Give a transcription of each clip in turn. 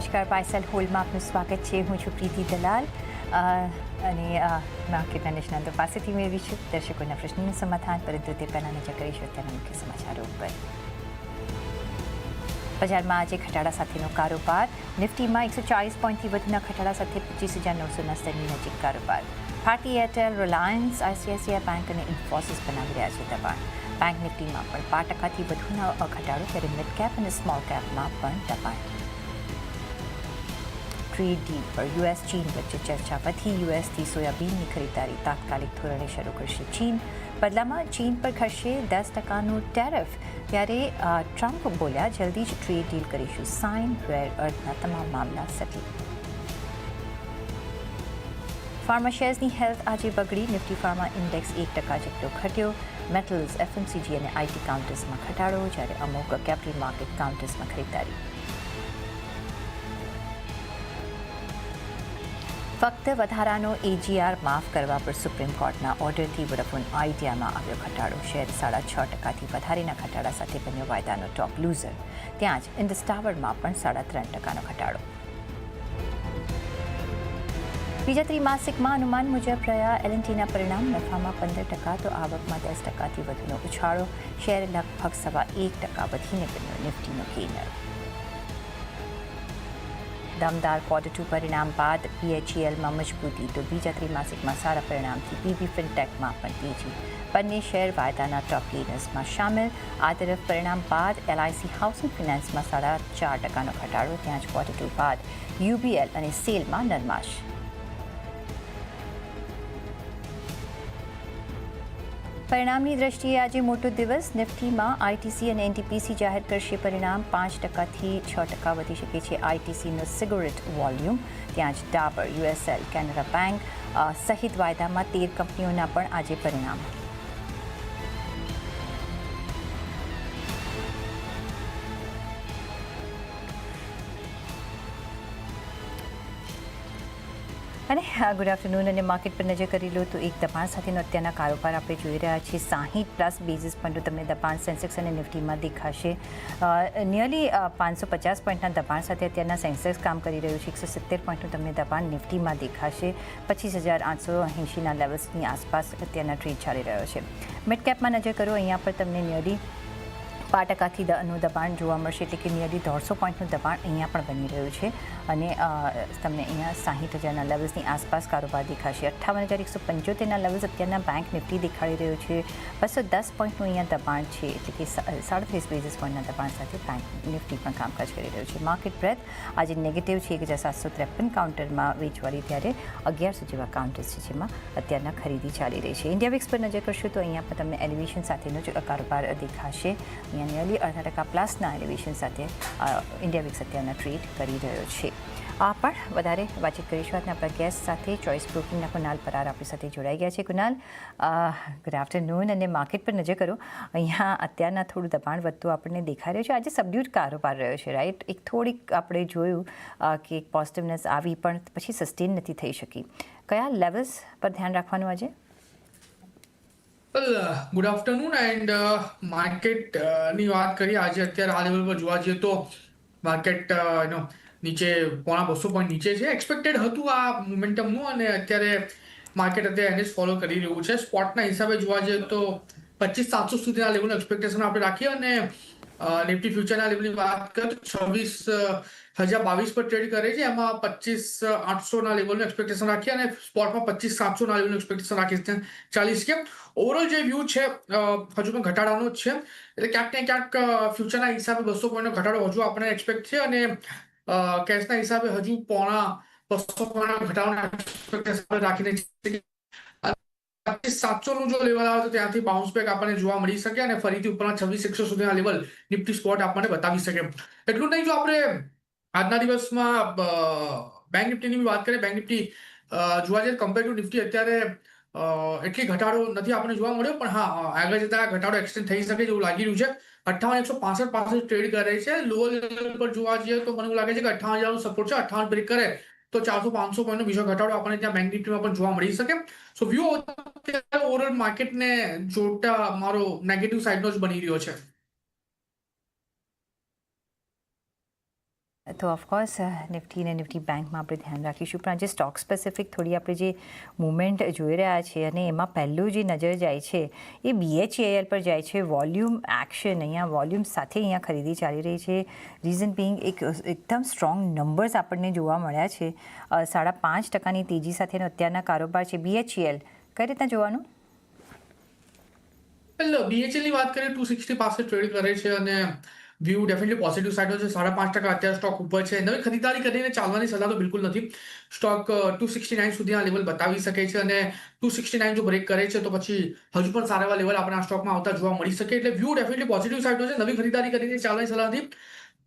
નમસ્કાર પાયસલ હોલમાં આપનું સ્વાગત છે। હું છું પ્રીતિ દલાલ અને અ, માર્કેટના નિષ્ણાંતો પાસેથી મેળવીશું દર્શકોના પ્રશ્નનું સમાધાન પરંતુ તે પહેલાં નજર કરીશું અત્યારના મુખ્ય સમાચારો ઉપર બજારમાં આજે ઘટાડા સાથેનો કારોબાર નિફ્ટીમાં એકસો ચાળીસ પોઈન્ટથી વધુના ઘટાડા સાથે પચીસ હજાર નવસોના સ્તરની નજીક કારોબાર Bharti Airtel Reliance ICICI bank અને ઇન્ફોસિસ બનાવી રહ્યા છે દબાણ બેંક નિફ્ટીમાં પણ બાર ટકાથી વધુના ઘટાડો ત્યારે મિડ કેપ અને સ્મોલ કેપમાં પણ દબાણ ટ્રેડ પર યુએસ ચીન વચ્ચે ચર્ચા પછી યુએસથી સોયાબીનની ખરીદારી તાત્કાલિક ધોરણે શરૂ કરશે ચીન બદલામાં ચીન પર ખસશે દસ ટકાનું ટેરફ ત્યારે ટ્રમ્પ બોલ્યા જલ્દી જ ટ્રેડ ડીલ કરીશું સાઇન વેર અર્થના તમામ મામલા સટી ફાર્મા શેર્સની હેલ્થ આજે બગડી નિફ્ટી ફાર્મા ઇન્ડેક્સ એક ટકા જેટલો ઘટ્યો મેટલ્સ એફએમસીજી અને આઈટી કાઉન્ટર્સમાં ઘટાડો જ્યારે અમુક કેપિટલ માર્કેટ કાઉન્ટર્સમાં ખરીદારી ફક્ત વધારાનો એજીઆર માફ કરવા પર સુપ્રીમ કોર્ટના ઓર્ડરથી વોડાફોન આઈડિયામાં આવ્યો ઘટાડો. શેર સાડા છ ટકાથી વધારેના ઘટાડા સાથે બન્યો વાયદાનો ટોપ લૂઝર ત્યાં જ ઇન્ડસ ટાવરમાં પણ સાડા ત્રણ ટકાનો ઘટાડો. બીજા ત્રિમાસિકમાં અનુમાન મુજબ રહ્યા એલએનટીના પરિણામ નફામાં પંદર ટકા તો આવકમાં દસ ટકાથી વધુનો ઉછાળો. શેર લગભગ સવા એક ટકા વધીને બન્યો નિફ્ટીનો ગેનર દમદાર ક્વાર્ટર ટુ પરિણામ બાદ પીએચઈએલમાં મજબૂતી. તો બીજા ત્રિમાસિકમાં સારા પરિણામથી બીબી ફિનટેકમાં પણ તેજી. બંને શેર વાયદાના ટોપ લીડર્સમાં સામેલ. આ તરફ પરિણામ બાદ એલઆઈસી હાઉસિંગ ફિનાન્સમાં સાડા ચાર ટકાનો ઘટાડો. ત્યાં જ ક્વાર્ટર ટુ બાદ યુબીએલ અને સેલમાં નરમાશ. પરિણામની દ્રષ્ટિએ આજે મોટો દિવસ. નિફ્ટીમાં આઈટીસી અને એનટીપીસી જાહેર કરશે પરિણામ. પાંચ ટકાથી છ ટકા વધી શકે છે આઈટીસીનો સિગરેટ વોલ્યુમ. ત્યાં જ ડાબર, યુએસએલ, કેનરા બેંક સહિત વાયદામાં તેર કંપનીઓના પણ આજે પરિણામ. અને ગુડ આફ્ટરનૂન અને માર્કેટ પર નજર કરી લો તો એક દબાણ સાથેનો અત્યારના કારોબાર આપણે જોઈ રહ્યા છીએ. સાહીઠ પ્લસ બેઝિસ પોઈન્ટનું તમને દબાણ સેન્સેક્સ અને નિફ્ટીમાં દેખાશે. નિયરલી પાંચસો પચાસ પોઈન્ટના દબાણ સાથે અત્યારના સેન્સેક્સ કામ કરી રહ્યું છે. એકસો સિત્તેર પોઈન્ટનું તમને દબાણ નિફ્ટીમાં દેખાશે. પચીસ હજાર આઠસો એંશીના લેવલ્સની આસપાસ અત્યારના ટ્રેડ ચાલી રહ્યો છે. મિડ કેપમાં નજર કરો, અહીંયા પર તમને નિયરલી પાંચનું દબાણ જોવા મળશે એટલે કે નિયરલી દોઢસો પોઈન્ટનું દબાણ અહીંયા પણ બની રહ્યું છે. અને તમને અહીંયા સાહીઠ હજારના લેવલ્સની આસપાસ કારોબાર દેખાશે. અઠ્ઠાવન હજાર એકસો પંચોતેરના લેવલ્સ અત્યારના બેંક નિફ્ટી દેખાડી રહ્યો છે. બસો દસ પોઈન્ટનું અહીંયા દબાણ છે, એટલે કે સાડત્રીસ બેઝિસ પોઈન્ટના દબાણ સાથે બેંક નિફ્ટી પણ કામકાજ કરી રહ્યું છે. માર્કેટ બ્રેથ આજે નેગેટિવ છે, એક હજાર સાતસો ત્રેપન કાઉન્ટરમાં વેચવાળી ત્યારે અગિયારસો જેવા કાઉન્ટર્સ છે, જેમાં અત્યારના ખરીદી ચાલી રહી છે. ઇન્ડિયા વિક્સ પર નજર કરશો તો અહીંયા પણ તમને એલિવેશન સાથેનો જ કારોબાર દેખાશે. અહીંયા નિયરલી અડધા ટકા પ્લસના એલિવેશન સાથે ઇન્ડિયા વિક્સ અત્યારના ટ્રેડ કરી રહ્યો છે આ પણ વધારે વાતચીત કરીશું આજના આપણા ગેસ્ટ સાથે ચોઇસ બ્રોકિંગના કુનાલ પરાર આપણી સાથે જોડાઈ ગયા છે કુનાલ ગુડ આફ્ટરનૂન અને માર્કેટ પર નજર કરો અહીંયા અત્યારના થોડું દબાણ વધતું આપણને દેખાઈ રહ્યું છે આજે સબડ્યુડ કારોબાર રહ્યો છે રાઈટ એક થોડીક આપણે જોયું કે એક પોઝિટિવનેસ આવી પણ પછી સસ્ટેન નથી થઈ શકી કયા લેવલ્સ પર ધ્યાન રાખવાનું આજે વેલ ગુડ આફ્ટરનૂન એન્ડ માર્કેટની વાત કરીએ. આજે અત્યારે આ લેવલ પર જોવા જઈએ તો માર્કેટ એનો નીચે પોણા બસો પોઈન્ટ નીચે છે. એક્સપેક્ટેડ હતું આ મોમેન્ટમનું અને અત્યારે માર્કેટ અત્યારે એને જ ફોલો કરી રહ્યું છે. સ્પોટના હિસાબે જોવા જઈએ તો પચીસ સાતસો સુધીના લેવલનું એક્સપેક્ટેશન આપણે રાખીએ અને નિફ્ટી ફ્યુચરના લેવલની વાત કર તો છવ્વીસ હજાર બાવીસ પર ટ્રેડ કરે છે. એમાં પચીસ આઠસોના લેવલનું એક્સપેક્ટેશન રાખીએ અને સ્પોટમાં પચીસ, સાતસોના લેવલનું એક્સપેક્ટેશન રાખીએ છે. ચાલીસ કે ઓવરઓલ જે વ્યૂ છે હજુ પણ ઘટાડાનો જ છે. એટલે ક્યાંક ને ક્યાંક ફ્યુચરના હિસાબે બસો પોઈન્ટનો ઘટાડો હજુ આપણે એક્સપેક્ટ છે અને કેશના હિસાબે હજુ પોણા, બસો પોઈન્ટ expectation રાખીને સાતસો નું જો લેવલ આવે તો ત્યાંથી બાઉન્સ બેક આપણને જોવા મળી શકે અને ફરીથી ઉપરના છવ્વીસ, એકસો સુધીના લેવલ નિફ્ટી સ્પોટ આપણને બતાવી શકે. એટલું નહીં, જો આપણે આજના દિવસમાં બેંક નિફ્ટીની વાત કરીએ બેંક નિફ્ટી જોવા જઈએ કમ્પેર ટુ નિફ્ટી અત્યારે એટલી ઘટાડો નથી આપણને જોવા મળ્યો, પણ હા આગળ જતા ઘટાડો એક્સટેન્ડ થઈ શકે એવું લાગી રહ્યું છે. અઠ્ઠાવન, એકસો પાસઠ પાસઠ ટ્રેડ કરે છે. લોઅર લેવલ પર જોવા જઈએ તો મને લાગે છે કે અઠ્ઠાવન હજારનો સપોર્ટ છે. અઠ્ઠાવન બ્રેક કરે. તો ચારસો પાંચસો પોઈન્ટનો બીજો ઘટાડો આપણને ત્યાં બેંક નિફ્ટીમાં પણ જોવા મળી શકે. સો વ્યૂ ઓવરઓલ માર્કેટને જોતા મારો નેગેટિવ સાઈડનો જ બની રહ્યો છે. તો ઓફકોર્સ નિફ્ટી અને નિફ્ટી બેંકમાં આપણે ધ્યાન રાખીશું. પણ આજે સ્ટોક સ્પેસિફિક થોડી આપણે જે મુવમેન્ટ જોઈ રહ્યા છીએ અને એમાં પહેલું જે નજર જાય છે, એ બીએચએએલ પર જાય છે. વોલ્યુમ એક્શન અહીંયા વોલ્યુમ સાથે અહીંયા ખરીદી ચાલી રહી છે. રીઝન બિંગ એક એકદમ સ્ટ્રોંગ નંબર્સ આપણને જોવા મળ્યા છે. સાડા પાંચ ટકાની તેજી સાથેનો અત્યારના કારોબાર છે બીએચએલ કઈ રીતના જોવાનું? એટલે બીએચએલની વાત કરીએ ટુ સિક્સટી પાસે ટ્રેડ કરે છે અને વ્યૂ ડેફિનેટલી પોઝિટિવ સાઈડ છે સાડા પાંચ ટકા અત્યારે સ્ટોક ઉપર છે. નવી ખરીદારી કરીને ચાલવાની સલાહ તો બિલકુલ નથી. સ્ટોક ટુ સિક્સટી નાઇન સુધીના લેવલ બતાવી શકે છે અને ટુ સિક્સટી નાઇન જો બ્રેક કરે છે તો પછી હજુ પણ સારા એવા લેવલ આપણે આ સ્ટોકમાં આવતા જોવા મળી શકે. એટલે વ્યૂ ડેફિનેટલી પોઝિટિવ સાઈડ છે નવી ખરીદારી કરીને ચાલવાની સલાહ નથી.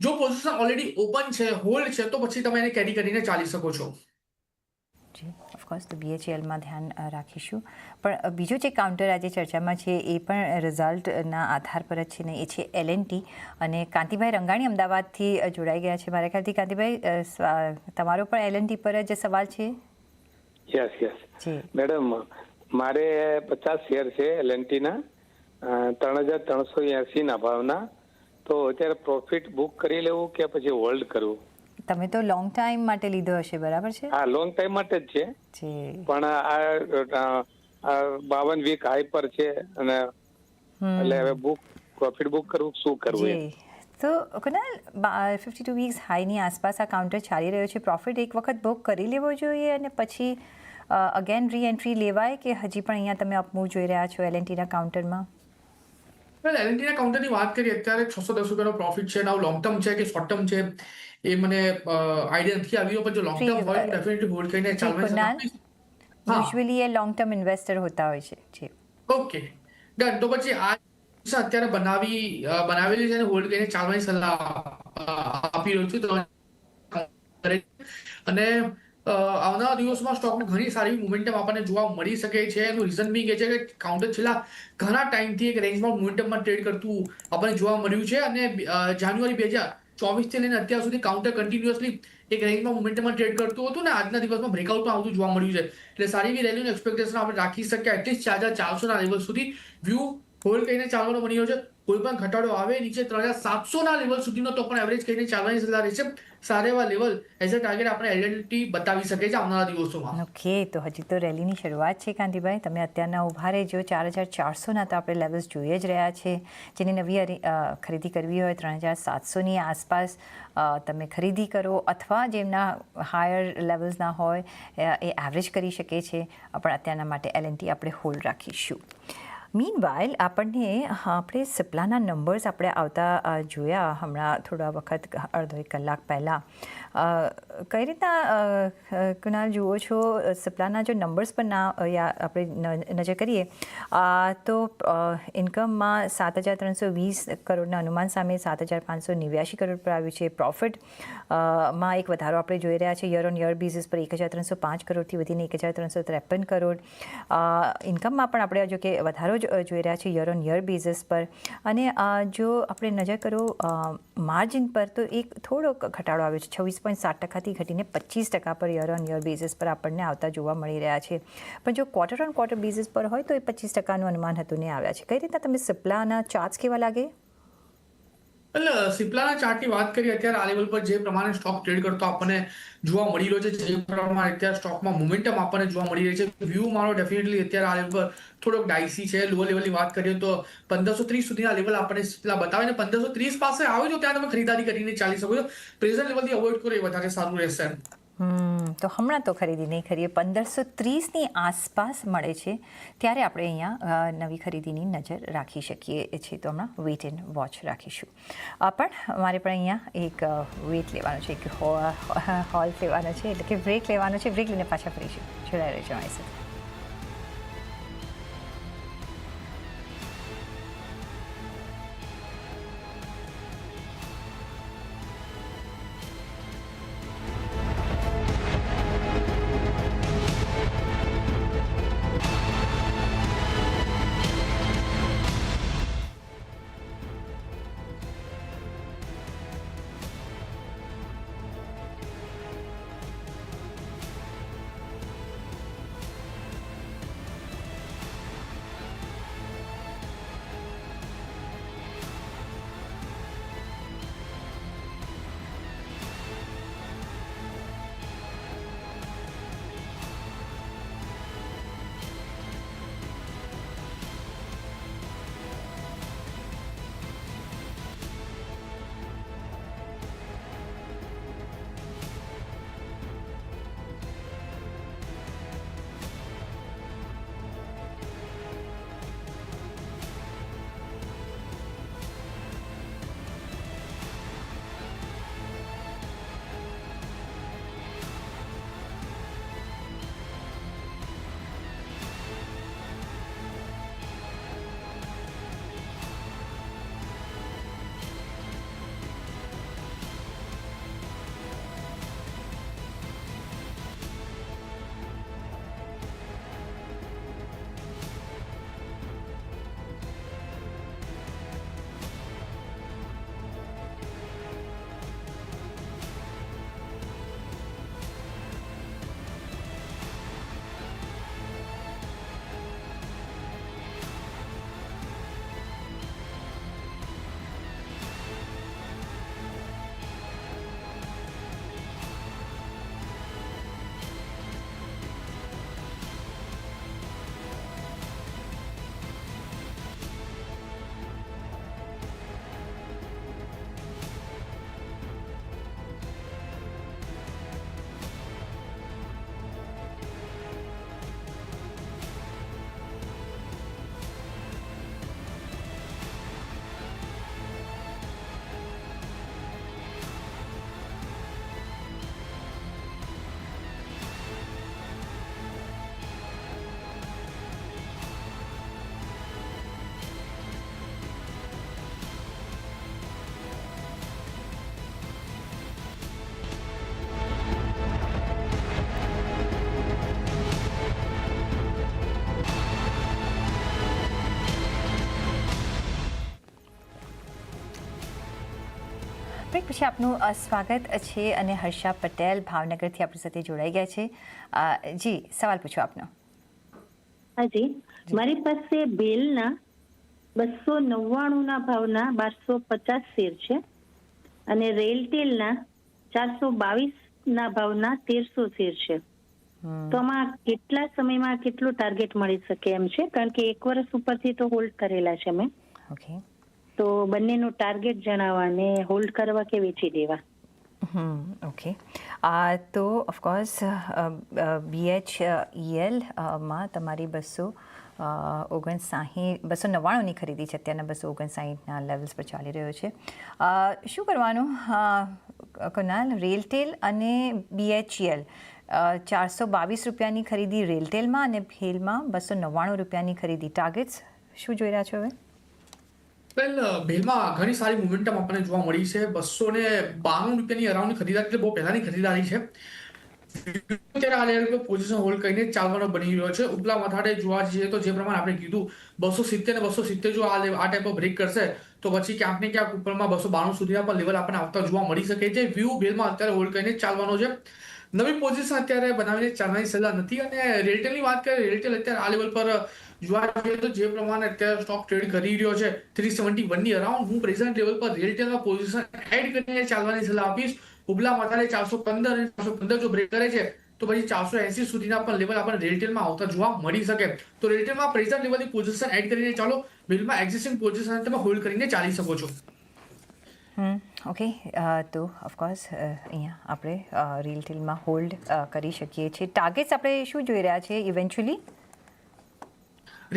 જો પોઝિશન ઓલરેડી ઓપન છે હોલ્ડ છે, તો પછી તમે એને કેરી કરીને ચાલી શકો છો. જી ઓફકોર્સ તો બીએચએલમાં ધ્યાન રાખીશું. પણ બીજો જે કાઉન્ટર આજે ચર્ચામાં છે એ પણ રિઝલ્ટના આધાર પર જ છે ને એ છે એલએનટી અને કાંતિભાઈ રંગાણી અમદાવાદથી જોડાઈ ગયા છે. મારા ખ્યાલથી કાંતિભાઈ તમારો પણ એલએનટી પર જ સવાલ છે? યસ યસ મેડમ મારે પચાસ શેર છે એલએનટીના ત્રણ હજાર ત્રણસો એસી ના ભાવના. તો અત્યારે પ્રોફિટ બુક કરી લેવું કે પછી હોલ્ડ કરવું? તમે તો લોંગ ટાઈમ માટે લીધો હશે બરાબર છે? હા લોંગ ટાઈમ માટે જ છે. પણ આ બાવન વીક હાઈ પર છે અને એટલે હવે બુક પ્રોફિટ બુક કરવું શું કરવું તો કુનાલ ફિફ્ટી ટુ વીક્સ હાઈની આસપાસ આ કાઉન્ટર ચાલી રહ્યો છે. પ્રોફિટ એક વખત બુક કરી લેવો જોઈએ અને પછી અગેન રી એન્ટ્રી લેવાય કે હજી પણ અહીંયા તમે અપમૂવ જોઈ રહ્યા છો એલએનટીના કાઉન્ટરમાં એલએનટીના કાઉન્ટરની વાત કરીએ અત્યારે છસો દસ રૂપિયાનો પ્રોફિટ છે નાવ લોંગ ટર્મ છે કે શોર્ટ ટર્મ છે એ મને આઈડિયા નથી આવ્યો પણ જો લોંગ ટર્મ હોય ડેફિનેટલી હોલ્ડ કરીને ચાલવાની યુઝ્યુઅલી એ લોંગ ટર્મ ઇન્વેસ્ટર હોતા હોય છે જી. ઓકે ડન તો પછી આ અત્યારે બનાવી બનાવેલી છે અને હોલ્ડ કરીને ચાલવાની સલાહ આપી રહ્યો છું તો અને આવનારા દિવસોમાં સ્ટોકમાં ઘણી સારી મોમેન્ટમ આપણને જોવા મળી શકે છે. એનું રીઝન બી એ છે કે કાઉન્ટર છેલ્લા ઘણા ટાઈમથી એક રેન્જમાં મોમેન્ટમમાં ટ્રેડ કરતું આપણને જોવા મળ્યું છે. અને જાન્યુઆરી બે હજાર ચોવીસથી લઈને અત્યાર સુધી કાઉન્ટર કન્ટિન્યુઅસલી એક રેન્જમાં મોમેન્ટમાં ટ્રેડ કરતું હતું ને આજના દિવસમાં બ્રેકઆઉટ આવતું જોવા મળ્યું છે. એટલે સારી એવી રેલીનું એક્સપેક્ટેશન આપણે રાખી શકીએ એટલીસ્ટ ચાર હજાર ચારસોના લેવલ સુધી વ્યૂ હોલ્ડ કરીને ચાલવાનો બન્યો છે. કોઈ પણ ઘટાડો આવે નીચે ત્રણ હજાર સાતસોના લેવલ સુધીનો તો પણ એવરેજ કરીને ચાલવાની સલાહ રહેશે. સારા એવા લેવલ એઝ અ ટાર્ગેટ આપણે એલએનટી બતાવી શકે છે આવનારા દિવસોમાં. ઓકે, તો હજી તો રેલીની શરૂઆત છે કાંતિભાઈ. તમે અત્યારના ઊભા રહેજો. ચાર હજાર ચારસોના તો આપણે લેવલ્સ જોઈએ જ રહ્યા છે. જેની નવી ખરીદી કરવી હોય ત્રણ હજાર સાતસોની આસપાસ તમે ખરીદી કરો અથવા જેમના હાયર લેવલ્સના હોય, એ એવરેજ કરી શકે છે. પણ અત્યારના માટે એલએનટી આપણે હોલ્ડ રાખીશું. મીન વાઇલ આપણને આપણે સિપ્લાના નંબર્સ આપણે આવતા જોયા હમણાં થોડા વખત, અડધો એક કલાક પહેલાં. કઈ રીતના કુનાલ જુઓ છો સપ્લાના જો નંબર્સ પર ના આપણે નજર કરીએ તો ઇન્કમમાં સાત હજાર ત્રણસો વીસ કરોડના અનુમાન સામે સાત હજાર પાંચસો નેવ્યાસી કરોડ પર આવ્યું છે. પ્રોફિટમાં એક વધારો આપણે જોઈ રહ્યા છે. યર ઓન યર બેઝિસ પર એક હજાર ત્રણસો પાંચ કરોડથી વધીને એક હજાર ત્રણસો ત્રેપન કરોડ. ઇન્કમમાં પણ આપણે જો કે વધારો જ, જોઈ રહ્યા છે યર ઓન યર બેઝિસ પર. અને જો આપણે નજર કરો માર્જિન પર તો એક થોડોક ઘટાડો આવ્યો છે. છવ્વીસ પોઈન્ટ સાત ટકાથી ઘટીને પચીસ ટકા પર યર ઓન યર બેઝિસ પર આપણને આવતા જોવા મળી રહ્યા છે. પણ જો ક્વાર્ટર ઓન ક્વાર્ટર બેઝિસ પર હોય તો એ પચીસ ટકાનું અનુમાન હતું ને આવ્યા છે. કઈ રીતના તમે સિપ્લાના ચાર્જ કેવા લાગે? એટલે સિપ્લાના ચાર્ટની વાત કરીએ, અત્યારે આ લેવલ પર જે પ્રમાણે સ્ટોક ટ્રેડ કરતો આપણને જોવા મળી રહ્યો છે, જે પ્રમાણે અત્યારે સ્ટોકમાં મોમેન્ટમ આપણને જોવા મળી રહી છે. વ્યૂ મારો ડેફિનેટલી અત્યારે આ લેવલ પર થોડોક ડાયસી છે. લોઅર લેવલની વાત કરીએ તો પંદરસો ત્રીસ સુધીના લેવલ આપણને સિપ્લા બતાવે ને પંદરસો ત્રીસ પાસે આવે તો ત્યાં તમે ખરીદારી કરીને ચાલી શકો છો. પ્રેઝન્ટ લેવલથી અવોઇડ કરો એ વધારે સારું રહેશે. તો હમણાં તો ખરીદી નહીં કરીએ. પંદરસો ત્રીસની આસપાસ મળે છે. ત્યારે આપણે અહીંયા નવી ખરીદીની નજર રાખી શકીએ છીએ. તો હમણાં વેટ એન્ડ વોચ રાખીશું. પણ મારે પણ અહીંયા એક વેટ લેવાનો છે. એક હોલ લેવાનો છે. એટલે કે બ્રેક લેવાનો છે. બ્રેક લઈને પાછા ફરીશું. જોડાઈ રહેજો અમારી બ્રેક પછી આપનું સ્વાગત છે અને હર્ષા પટેલ ભાવનગરથી આપણી સાથે જોડાઈ ગયા છે. જી સવાલ પૂછો આપનો. હાજી મારી પાસે બેલના બસો નવ્વાણું ના ભાવના બારસો પચાસ શેર છે અને રેલટેલના ચારસો બાવીસ ના ભાવના તેરસો શેર છે. તો આમાં કેટલા સમયમાં કેટલું ટાર્ગેટ મળી શકે એમ છે? કારણ કે એક વર્ષ ઉપરથી તો હોલ્ડ કરેલા છે મેં ઓકે. તો બંનેનું ટાર્ગેટ જણાવવા અને હોલ્ડ કરવા કે વેચી દેવા? ઓકે આ તો ઓફકોર્સ બીએચ ઈએલમાં તમારી બસો ઓગણસાહીઠ બસો નવ્વાણુંની ખરીદી છે. અત્યારના બસો ઓગણસાહીઠના લેવલ્સ પર ચાલી રહ્યો છે. શું કરવાનું? કુનાલ, રેલટેલ અને બીએચઈએલ ચારસો બાવીસ રૂપિયાની ખરીદી રેલટેલમાં અને ભેલમાં બસો નવ્વાણું રૂપિયાની ખરીદી. ટાર્ગેટ્સ શું જોઈ રહ્યા છો હવે? વેલ ભેલમાં ઘણી સારી મોમેન્ટમ આપણને જોવા મળી છે. બસો ને બાણું રૂપિયાની અરાઉન્ડ ખરીદારી, એટલે બહુ પહેલાની ખરીદારી છે. પોઝિશન હોલ્ડ કરીને ચાલવાનો બની રહ્યો છે. ઉપલા મથાડે જોવા જઈએ તો જે પ્રમાણે આપણે કીધું બસો સિત્તેર ને બસો સિત્તેર જો આ આ ટાઈપ બ્રેક કરશે, તો પછી ક્યાંક ને ક્યાંક ઉપરમાં બસો બાણું સુધીના પણ લેવલ આપણને આવતા જોવા મળી શકે છે. વ્યૂ ભેલમાં અત્યારે હોલ્ડ કરીને ચાલવાનો છે. નવી પોઝિશન અત્યારે બનાવીને ચાલવાની સલાહ નથી. અને રેલટેલની વાત કરીએ રેલટેલ અત્યારે આ લેવલ પર જોવા જઈએ તો જે પ્રમાણે અત્યારે સ્ટોક ટ્રેડ કરી રહ્યો છે થ્રી સેવન્ટી વનની અરાઉન્ડ હું પ્રેઝન્ટ લેવલ પર રેલટેલમાં પોઝિશન એડ કરીને ચાલવાની સલાહ આપીશ. ઉપલા માથાને ચારસો પંદર અને ચારસો પંદર જો બ્રેક કરે છે, તો પછી ચારસો એસી સુધીના પણ લેવલ આપણને રિટેલમાં આવતા જોવા મળી શકે. તો રિટેલમાં પ્રેઝન્ટ લેવલની પોઝિશન એડ કરીને ચાલો બિલમાં એક્ઝિસ્ટિંગ પોઝિશન તમે હોલ્ડ કરીને ચાલી શકો છો. ઓકે તો ઓફકોર્સ અહીંયા આપણે રીલટેલમાં હોલ્ડ કરી શકીએ છીએ. ટાર્ગેટ્સ આપણે શું જોઈ રહ્યા છીએ ઇવેન્ચ્યુઅલી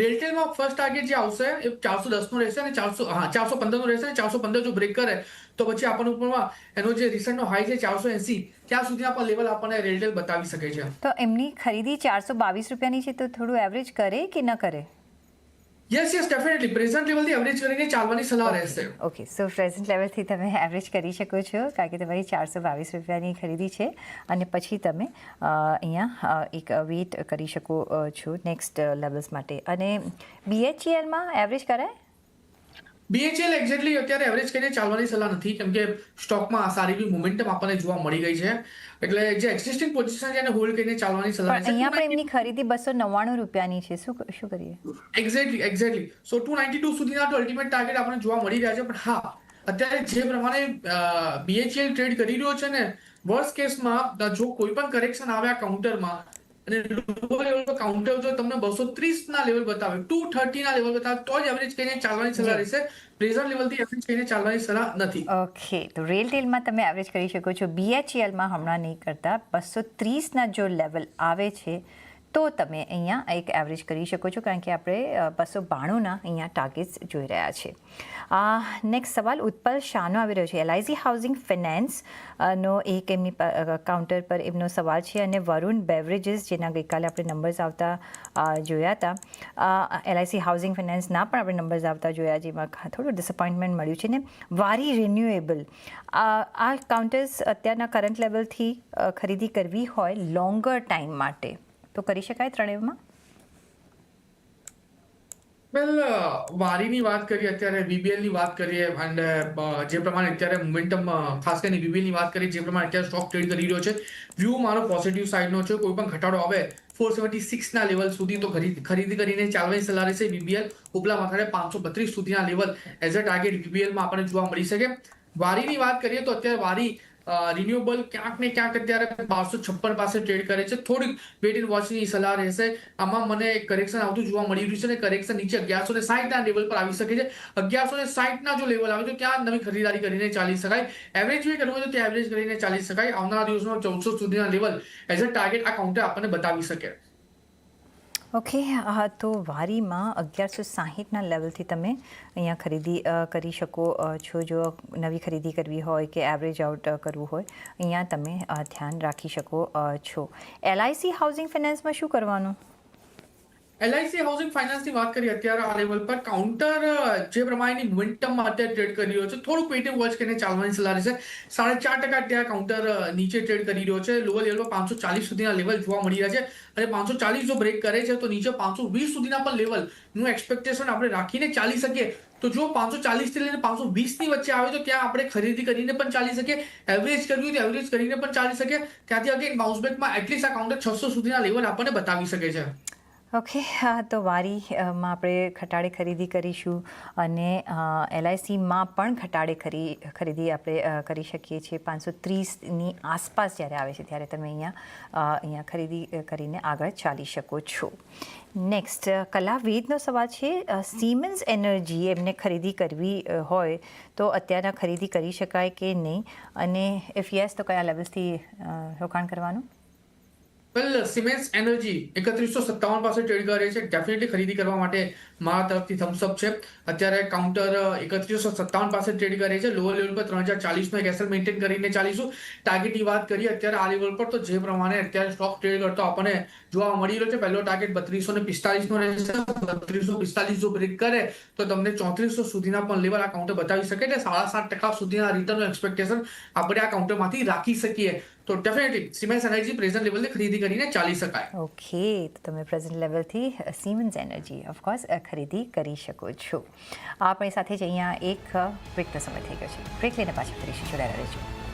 રેલટેલમાં ફર્સ્ટ ટાર્ગેટ જે આવશે, એ ચારસો દસનું રહેશે અને ચારસો, હા, ચારસો પંદરનું રહેશે અને ચારસો પંદર જો બ્રેક કરે, તો પછી આપણને ઉપરમાં એનો જે રિસન્ટનો હાઈ છે ચારસો એસી, ત્યાં સુધી આપણા લેવલ આપણને રિયલટેલ બતાવી શકે છે. તો એમની ખરીદી ચારસો બાવીસ રૂપિયાની છે, તો થોડું એવરેજ કરે કે ન કરે? યસ યસ ડેફિનેટલી પ્રેઝન્ટ લેવલથી એવરેજ કરીને ચાલવાની સલાહ રહેશે. ઓકે સો પ્રેઝન્ટ લેવલથી તમે એવરેજ કરી શકો છો કારણ કે તમારી ચારસો બાવીસ રૂપિયાની ખરીદી છે. અને પછી તમે અહીંયા એક વેઇટ કરી શકો છો નેક્સ્ટ લેવલ્સ માટે. અને બીએચઈએલમાં એવરેજ કરાય? બીએચએલ એક્ઝેક્ટલી અત્યારે એવરેજ કરીને ચાલવાની સલાહ નથી કેમ કે સ્ટોકમાં સારી એવી મોમેન્ટમ આપણને જોવા મળી ગઈ છે. એટલે જે એક્ઝિસ્ટિંગ પોઝિશન છે એને હોલ્ડ કરીને ચાલવાની સલાહ પણ અહીંયા પણ એમની ખરીદી બસો નવ્વાણું રૂપિયાની છે. શું શું કરીએ? Exactly exactly so two ninety two સુધીના તો અલ્ટિમેટ ટાર્ગેટ આપણને જોવા મળી રહ્યા છે પણ હા અત્યારે જે પ્રમાણે બીએચએલ ટ્રેડ કરી રહ્યો છે ને વર્સ કેસમાં જો કોઈ પણ કરેક્શન આવે આ કાઉન્ટરમાં અને લોઅર લેવલ કાઉન્ટર જો તમને બસો ત્રીસ ના લેવલ બતાવે ટુ થર્ટી ના લેવલ બતાવે તો જ એવરેજ કહીને ચાલવાની સલાહ રહેશે. લેવલથી એવરેજ ચાલવાની સલાહ નથી. ઓકે તો રેલટેલમાં તમે એવરેજ કરી શકો છો. બીએચઈએલમાં હમણાં નહીં કરતા. બસો ત્રીસના જો લેવલ આવે છે તો તમે અહીંયા એક એવરેજ કરી શકો છો, કારણ કે આપણે બસો બાણુંના અહીંયા ટાર્ગેટ્સ જોઈ રહ્યા છે નેક્સ્ટ સવાલ, ઉત્પલ શાહનો આવી રહ્યો છે. એલઆઈસી હાઉસિંગ ફિનાન્સ નો એક એમની કાઉન્ટર પર એમનો સવાલ છે અને વરુણ બેવરેજીસ જેના ગઈકાલે આપણે નંબર્સ આવતા જોયા હતા એલઆઈસી હાઉસિંગ ફિનાન્સના પણ આપણે નંબર્સ આવતા જોયા, જેમાં થોડું ડિસપોઇન્ટમેન્ટ મળ્યું છે ને. વારી રિન્યુએબલ આ કાઉન્ટર્સ અત્યારના કરંટ લેવલથી ખરીદી કરવી હોય લોંગર ટાઈમ માટે. તો કરી શકાય ત્રણેયમાં? વેલ વારીની વાત કરીએ, અત્યારે બીબીએલની વાત કરીએ એન્ડ જે પ્રમાણે અત્યારે મોમેન્ટમ ખાસ કરીને બીબીએલની વાત કરીએ, જે પ્રમાણે અત્યારે સ્ટોક ટ્રેડ કરી રહ્યો છે. વ્યૂ મારો પોઝિટિવ સાઈડનો છે, કોઈ પણ ઘટાડો આવે ફોર સેવન્ટી સિક્સના લેવલ સુધી તો ખરીદ કરીને ચાલવાની સલાહ રહેશે બીબીએલ. ઉપલા માથાડે પાંચસો બત્રીસ સુધીના લેવલ એઝ અ ટાર્ગેટ બીબીએલમાં આપણને જોવા મળી શકે. વારીની વાત કરીએ તો અત્યારે વારી રિન્યુએબલ ક્યાંક ને ક્યાંક અત્યારે બારસો છપ્પન પાસે ટ્રેડ કરે છે. થોડીક વેટ એન્ડ વોચની સલાહ રહેશે. આમાં મને કરેક્શન આવતું જોવા મળી રહ્યું છે અને કરેક્શન નીચે અગિયારસો ને સાહીઠના લેવલ પર આવી શકે છે. અગિયારસો ને સાહીઠના જો લેવલ આવે તો ત્યાં નવી ખરીદારી કરીને ચાલી શકાય? એવરેજ વે કરવું હોય તો ત્યાં એવરેજ કરીને ચાલી શકાય. આવનારા દિવસમાં ચૌદસો સુધીના લેવલ એઝ અ ટાર્ગેટ આ કાઉન્ટર આપણને બતાવી શકે. ઓકે આ તો વારીમાં અગિયારસો સાહીઠના લેવલથી તમે અહીંયા ખરીદી કરી શકો છો. જો નવી ખરીદી કરવી હોય કે એવરેજ આઉટ કરવું હોય, અહીંયા તમે ધ્યાન રાખી શકો છો. એલઆઈસી હાઉસિંગ ફિનાન્સમાં શું કરવાનું? એલઆઈસી હાઉસિંગ ફાઇનાન્સની વાત કરીએ, અત્યારે આ લેવલ પર કાઉન્ટર જે પ્રમાણેની મોમેન્ટમમાં અત્યારે ટ્રેડ કરી રહ્યો છે, થોડુંક પેટીએમ વોચ કરીને ચાલવાની સલાહ રહેશે. સાડા ચાર ટકા ત્યાં કાઉન્ટર નીચે ટ્રેડ કરી રહ્યો છે. લોઅર લેવલ પર પાંચસો ચાલીસ સુધીના લેવલ જોવા મળી રહ્યા છે. અને પાંચસો ચાલીસ જો બ્રેક કરે છે, તો નીચે પાંચસો વીસ સુધીના પણ લેવલનું એક્સપેક્ટેશન આપણે રાખીને ચાલી શકીએ. તો જો પાંચસો ચાલીસથી લઈને પાંચસો વીસની વચ્ચે આવે, તો ત્યાં આપણે ખરીદી કરીને પણ ચાલી શકીએ. એવરેજ કરવી તો એવરેજ કરીને પણ ચાલી શકે ત્યાંથી અગેન બાઉન્સબેકમાં એટલીસ્ટ આ કાઉન્ટર છસો સુધીના લેવલ આપણને બતાવી શકે છે. ઓકે હા, તો વારીમાં આપણે ઘટાડે ખરીદી કરીશું અને એલઆઈસીમાં પણ ઘટાડે ખરી, ખરીદી આપણે કરી શકીએ છીએ. પાંચસો ત્રીસની આસપાસ જ્યારે આવે છે ત્યારે તમે અહીંયા અહીંયા ખરીદી કરીને આગળ ચાલી શકો છો. નેક્સ્ટ કલાવેદનો સવાલ છે સિમેન્સ એનર્જી એમને ખરીદી કરવી હોય તો અત્યારના ખરીદી કરી શકાય કે નહીં? અને ઇફ યસ તો કયા લેવલ્સથી રોકાણ કરવાનું? વેલ સિમેન્સ એનર્જી એકત્રીસો સત્તાવન પાસે ટ્રેડ કરે છે. ડેફિનેટલી ખરીદી કરવા માટે મારા તરફથી થમ્સઅપ છે. અત્યારે કાઉન્ટર એકત્રીસો સત્તાવન પાસે ટ્રેડ કરે છે. લોઅર લેવલ પર ત્રણ હજાર ચાલીસનો એક એસર મેન્ટેન કરીને ચાલીશું. ટાર્ગેટની વાત કરીએ, અત્યારે આ લેવલ પર તો જે પ્રમાણે અત્યારે સ્ટોક ટ્રેડ કરતો આપણને જોવા મળી રહ્યો છે. પહેલો ટાર્ગેટ બત્રીસો ને પિસ્તાલીસનો રહેશે. બત્રીસો પિસ્તાલીસ જો બ્રેક કરે, તો તમને ચોત્રીસો સુધીના પણ લેવલ આ કાઉન્ટર બતાવી શકે છે. સાડા સાત ટકા સુધીના રિટર્નનું એક્સપેક્ટેશન આપણે આ કાઉન્ટરમાંથી રાખી શકીએ. તો ડેફિનેટલી સિમેન્સ એનર્જી પ્રેઝન્ટ લેવલથી ખરીદી કરીને ચાલી શકાય. ઓકે તો તમે પ્રેઝન્ટ લેવલથી સિમેન્સ એનર્જી ઓફકોર્સ ખરીદી કરી શકો છો. આપણી સાથે જ અહીંયા એક બ્રેકનો સમય થઈ ગયો છે. બ્રેક લઈને પાછા ફરીશું જોડાયેલા રહેજો.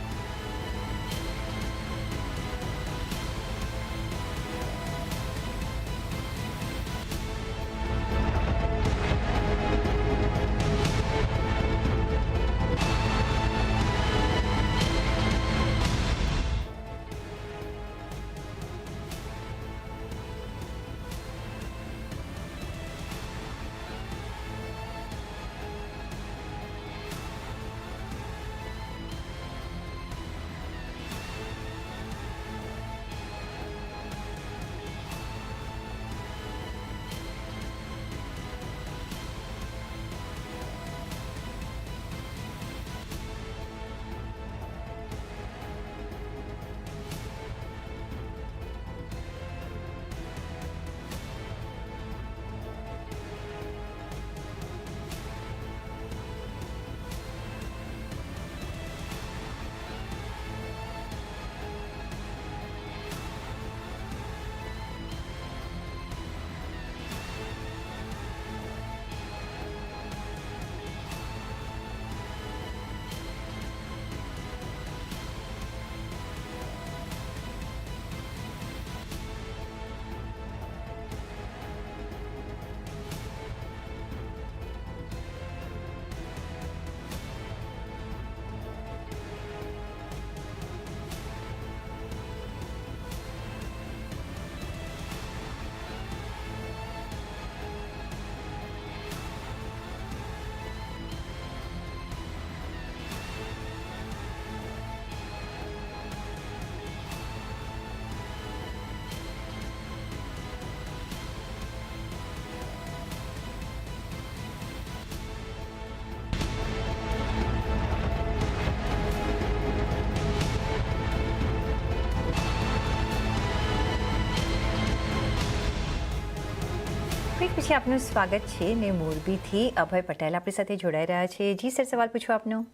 પછી આપનું સ્વાગત છે. ને મોરબીથી અભય પટેલ આપણી સાથે જોડાઈ રહ્યા છે. જી સર સવાલ પૂછો આપનો.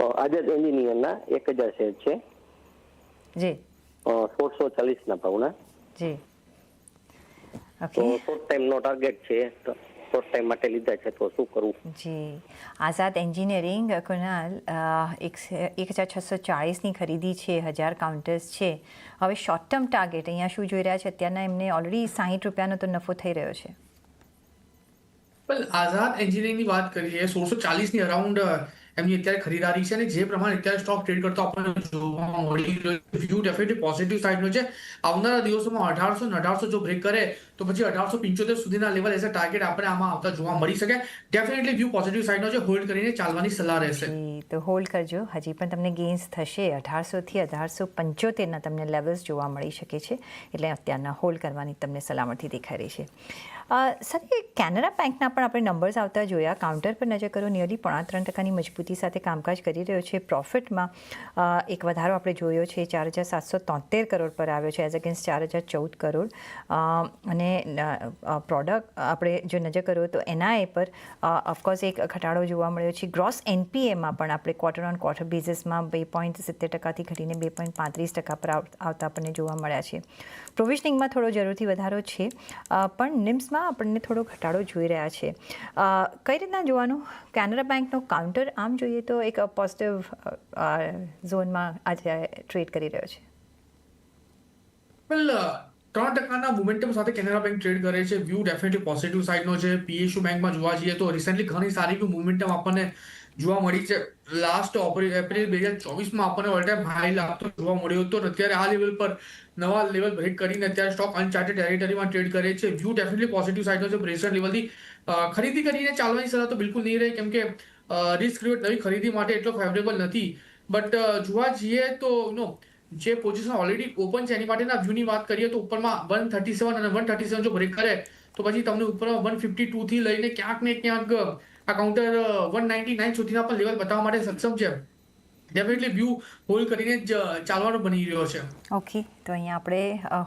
આઝાદ એન્જિનિયરના એક હજાર શેર છે. જી. સોળસો ચાલીસના ભાવના. જી. ઓકે શોર્ટ ટાઈમનો ટાર્ગેટ છે. તો શોર્ટ ટાઈમ માટે લીધા છે તો શું કરવું? જી. આઝાદ એન્જિનિયરિંગ કુનાલ એક હજાર છસો ચાળીસની ખરીદી છે હજાર કાઉન્ટર્સ છે. હવે શોર્ટ ટર્મ ટાર્ગેટ અહીંયા શું જોઈ રહ્યા છે? અત્યારના એમને ઓલરેડી સાહીઠ રૂપિયાનો તો નફો થઈ રહ્યો છે. પણ આઝાદ એન્જિનિયરિંગની વાત કરીએ સોળસો ચાલીસની અરાઉન્ડ એમની અત્યારે ખરીદારી છે અને જે પ્રમાણે અત્યારે સ્ટોક ટ્રેડ કરતો આપણને જોવા મળી રહ્યો વ્યૂ પોઝિટિવ સાઈડનો છે. આવનારા દિવસોમાં અઢારસો અઢારસો જો બ્રેક કરે, તો પછી અઢારસો પંચોતેર સુધીના લેવલ એઝ અ ટાર્ગેટ આપણે આમાં આવતા જોવા મળી શકે. ડેફિનેટલી વ્યૂ પોઝિટિવ સાઈડનો છે. હોલ્ડ કરીને ચાલવાની સલાહ રહેશે. તો હોલ્ડ કરજો. હજી પણ તમને ગેઇન્સ થશે. અઢારસોથી અઢારસો પંચોતેરના તમને લેવલ્સ જોવા મળી શકે છે. એટલે અત્યારના હોલ્ડ કરવાની તમને સલામતી દેખાઈ રહી છે. સર એ કેનરા બેંકના પણ આપણે નંબર્સ આવતા જોયા. કાઉન્ટર પર નજર કરો નિયરલી પોણા ત્રણ ટકાની મજબૂતી સાથે કામકાજ કરી રહ્યો છે. પ્રોફિટમાં એક વધારો આપણે જોયો છે. ચાર હજાર સાતસો તોતેર કરોડ પર આવ્યો છે એઝ અગેન્સ્ટ ચાર હજાર ચૌદ કરોડ. અને પ્રોડક્ટ આપણે જો નજર કરો તો એનઆઈએ પર ઓફકોર્સ એક ઘટાડો જોવા મળ્યો છે. ગ્રોસ એનપીએમાં પણ આપણે ક્વાર્ટર ઓન ક્વાર્ટર બેઝિસમાં બે પોઈન્ટ સિત્તેર ટકાથી ઘટીને બે પોઈન્ટ પાંત્રીસ ટકા પર આવતા આપણને જોવા મળ્યા છે. પ્રોવિઝનિંગમાં થોડો જરૂરથી વધારો છે. પણ નિમ્સમાં નિફ્ટીમાં આપણને થોડો ઘટાડો જોઈ રહ્યા છે. કઈ રીતના જોવાનું? કેનરા બેંકનો કાઉન્ટર આમ જોઈએ તો એક પોઝિટિવ ઝોનમાં આજે ટ્રેડ કરી રહ્યો છે. ત્રણ ટકાના મોમેન્ટમ સાથે કેનેરા બેંક ટ્રેડ કરે છે. વ્યૂ ડેફિનેટલી પોઝિટિવ સાઇડનો છે. પીએસયુ બેંકમાં જોવા જઈએ તો રિસેન્ટલી ઘણી સારી એવી મોમેન્ટમ આપણને જોવા મળી છે. લાસ્ટ એપ્રિલ બે હજાર ચોવીસમાં આપણને ઓલ ટાઈમ હાઈ લાગતો જોવા મળ્યો હતો. અત્યારે આ લેવલ પર નવા લેવલ બ્રેક કરીને અત્યારે સ્ટોક અનચાર્ટેડ ટેરિટરીમાં ટ્રેડ કરે છે. વ્યૂ ડેફિનેટલી પોઝિટિવ સાઇડનો છે. પ્રેશર લેવલથી ખરીદી કરીને ચાલવાની સલાહ તો બિલકુલ નહીં રહે, કેમ કે રિસ્ક રિવેટ નવી ખરીદી માટે એટલો ફેવરેબલ નથી. બટ જોવા જઈએ તો નો જે પોઝિશન ઓલરેડી ઓપન છે, એની માટેના વ્યૂની વાત કરીએ તો ઉપરમાં વન થર્ટી સેવન અને વન થર્ટી સેવન જો બ્રેક કરે, તો પછી તમને ઉપરમાં વન ફિફ્ટી ટુથી લઈને ક્યાંક ને ક્યાંક આ કાઉન્ટર વન નાઇન્ટી નાઇન સુધીના પણ લેવલ બતાવવા માટે સક્ષમ છે. ડેફિનેટલી વ્યૂ હોલ્ડ કરીને જ ચાલવાનો બની રહ્યો છે. ઓકે તો અહીંયા આપણે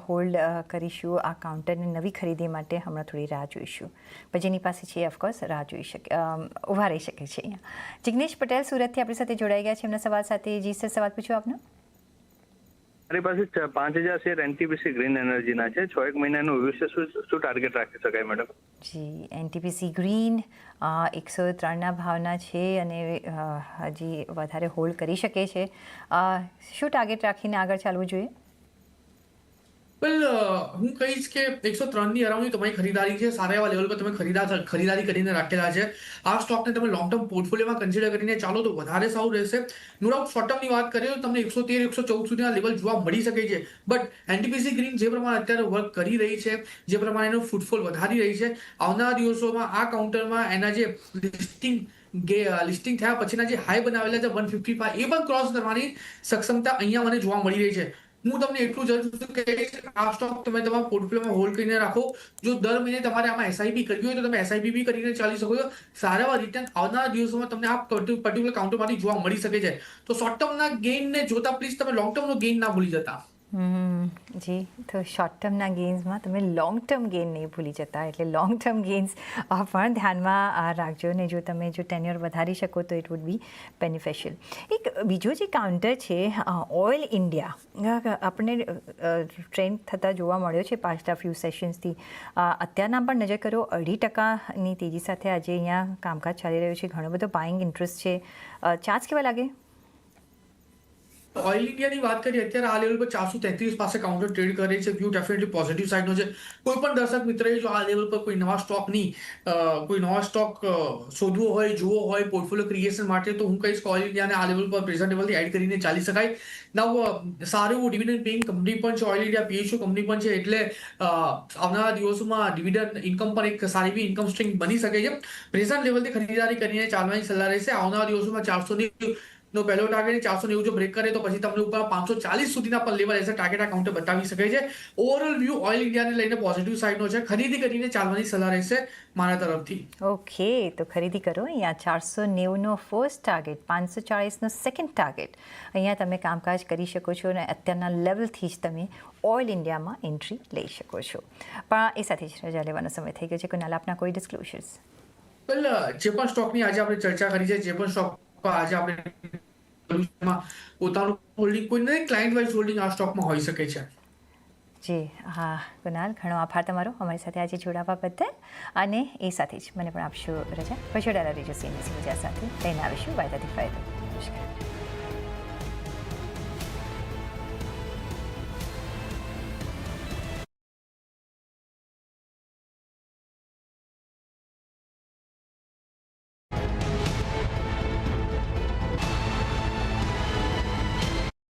હોલ્ડ કરીશું. આ કાઉન્ટરની નવી ખરીદી માટે હમણાં થોડી રાહ જોઈશું. પછી જેની પાસે છે ઓફકોર્સ રાહ જોઈ શકે ઊભા રહી શકે છે અહીંયા. જિગ્નેશ પટેલ સુરતથી આપણી સાથે જોડાઈ ગયા છે. એમના સવાલ સાથે, જી સર સવાલ પૂછ્યો આપનો. મારી પાસે પાંચ હજાર શેર એનટીપીસી ગ્રીન એનર્જીના છે. છ એક મહિનાનું ભવિષ્ય શું શું ટાર્ગેટ રાખી શકાય મેડમ જી એનટીપીસી ગ્રીન એકસો ત્રણના ભાવના છે અને હજી વધારે હોલ્ડ કરી શકે છે. શું ટાર્ગેટ રાખીને આગળ ચાલવું જોઈએ? હું કહીશ કે એકસો ત્રણની અરાઉન્ડની તમારી ખરીદારી છે. સારા એવા લેવલ પર તમે ખરીદા ખરીદારી કરીને રાખેલા છે. આ સ્ટોકને તમે લોંગ ટર્મ પોર્ટફોલિયોમાં કન્સિડર કરીને ચાલો તો વધારે સારું રહેશે. નો ડાઉટ શોર્ટ ટર્મની વાત કરીએ તો તમને એકસો તેર, એકસો ચૌદ સુધીના લેવલ જોવા મળી શકે છે. બટ એનટીપીસી ગ્રીન જે પ્રમાણે અત્યારે વર્ક કરી રહી છે, જે પ્રમાણે એનો ફૂટફોલ વધારી રહી છે, આવનારા દિવસોમાં આ કાઉન્ટરમાં એના જે લિસ્ટિંગ લિસ્ટિંગ થયા પછીના જે હાઈ બનાવેલા છે વન ફિફ્ટી ફાઈવ એ પણ ક્રોસ કરવાની સક્ષમતા અહીંયા મને જોવા મળી રહી છે. હું તમને એટલું કહીશ કે આ સ્ટોક તમે તમારા પોર્ટફોલિયોમાં હોલ્ડ કરીને રાખો. જો દર મહિને તમારે આમાં એસઆઈપી કરવી હોય તો તમે એસઆઈપી બી કરીને ચાલી શકો છો. સારા એવા રિટર્ન આવનારા દિવસોમાં તમને આ પર્ટિક્યુલર કાઉન્ટરમાંથી જોવા મળી શકે છે. તો શોર્ટ ટર્મના ગેઇનને જોતા પ્લીઝ તમે લોંગ ટર્મનો ગેઇન ના ભૂલી જતા. જી, તો શોર્ટ ટર્મના ગેઇન્સમાં તમે લોંગ ટર્મ ગેઇન નહીં ભૂલી જતા. એટલે લોંગ ટર્મ ગેઇન્સ પણ ધ્યાનમાં રાખજો. ને જો તમે જો ટેન્યોર વધારી શકો, તો ઇટ વુડ બી બેનિફિશિયલ એક બીજો જે કાઉન્ટર છે ઓઇલ ઇન્ડિયા આપણને ટ્રેન્ડ થતાં જોવા મળ્યો છે પાછલા ફ્યુ સેશન્સથી અત્યારના પણ નજર કરો, અઢી ટકાની તેજી સાથે આજે અહીંયા કામકાજ ચાલી રહ્યું છે. ઘણો બધો બાઇંગ ઇન્ટરેસ્ટ છે. ચાર્જ કેવા લાગે? ઓઇલ ઇન્ડિયાની વાત કરીએ અત્યારે આ લેવલ પર ચારસો તેત્રીસ પાસે કાઉન્ટર ટ્રેડ કરે છે. વ્યૂ ડેફિનેટલી પોઝિટિવ સાઇડનો છે. કોઈ પણ દર્શક મિત્રએ જો આ લેવલ પર કોઈ નવા સ્ટોકની અ, કોઈ નવા સ્ટોક શોધવો હોય જોવો હોય પોર્ટફોલિયો ક્રિએશન માટે તો હું કહીશ ઓઇલ ઇન્ડિયાને આ લેવલ પર પ્રેઝન્ટ લેવલથી એડ કરીને ચાલી શકાય. નવ સારું એવું ડિવિડન્ડ પેઇંગ કંપની પણ છે ઓઇલ ઇન્ડિયા પીએચયુ કંપની પણ છે એટલે આવનારા દિવસોમાં ડિવિડન્ડ ઇન્કમ પણ એક સારી એવી ઇન્કમ સ્ટ્રીમ બની શકે છે. પ્રેઝન્ટ લેવલથી ખરીદારી કરીને ચાલવાની સલાહ રહેશે. આવનારા દિવસોમાં ચારસો નો પહેલો ટાર્ગેટ ચારસો નેવું જો બ્રેક કરે તો પછી તમને ઉપર પાંચસો ચાલીસ સુધીના પણ લેવલ એઝ ટાર્ગેટ આ કાઉન્ટર બતાવી શકે છે. ઓવરઓલ વ્યૂ ઓઇલ ઇન્ડિયાને લઈને પોઝિટિવ સાઇડનો છે. ખરીદી કરીને ચાલવાની સલાહ રહેશે મારા તરફથી. ઓકે તો ખરીદી કરો. અહીંયા ચારસો નેવુંનો ફર્સ્ટ ટાર્ગેટ પાંચસો ચાળીસનો સેકન્ડ ટાર્ગેટ અહીંયા તમે કામકાજ કરી શકો છો અને અત્યારના લેવલથી જ તમે ઓઇલ ઇન્ડિયામાં એન્ટ્રી લઈ શકો છો. પણ એ સાથે જ રજા લેવાનો સમય થઈ ગયો છે. કોઈ આપના કોઈ ડિસ્ક્લોઝર્સ જે પણ સ્ટોકની આજે આપણે ચર્ચા કરી છે જે પણ સ્ટોક આજે આપણે પોતાનું હોલ્ડિંગ કોઈ નહીં ક્લાયન્ટ વાઇઝ હોલ્ડિંગ આ સ્ટોકમાં હોઈ શકે છે. જી, હા કુનાલ ઘણો આભાર તમારો અમારી સાથે આજે જોડાવા બદલ. અને એ સાથે જ મને પણ આપશો રજા. પછી ડાલા રેજો સીએમસી બીજા સાથે લઈને આવીશું વાયદાથી ફાયદો.